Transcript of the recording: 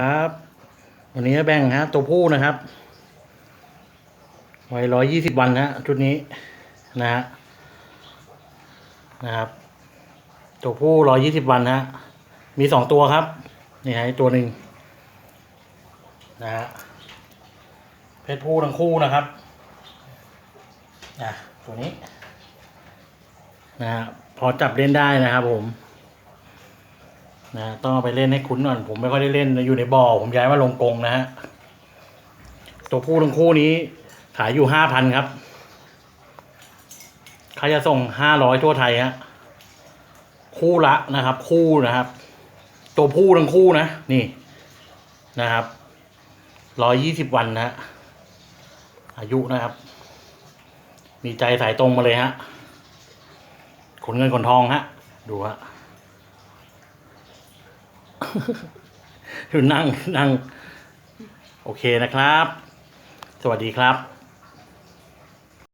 ครับวันนี้แบ่งฮะ ตัวผู้นะครับวัยร้อยยี่สิบวันฮะชุดนี้นะฮะนะครับ ตัวผู้ร้อยยี่สิบวันฮะมีสองตัวครับนี่ฮะตัวหนึ่งนะฮะเพศผู้ทั้งคู่นะครับอะตัวนี้นะฮะพอจับเล่นได้นะครับผม นะต้องเอาไปเล่นให้คุ้นก่อนผมไม่ค่อยได้เล่นอยู่ในบ่อผมย้ายมาลงกรงนะฮะตัวผู้ทั้งคู่นี้ขายอยู่ห้าพันครับเขาจะส่งห้าร้อยทั่วไทยฮะคู่ละนะครับ คู่นะครับ ตัวผู้ทั้งคู่นะนี่นะครับร้อยยี่สิบวันนะฮะอายุนะครับ มีใจสายตรงมาเลยฮะขนเงินขนทองฮะ ดูฮะ นั่งนั่ง โอเคนะครับ สวัสดีครับ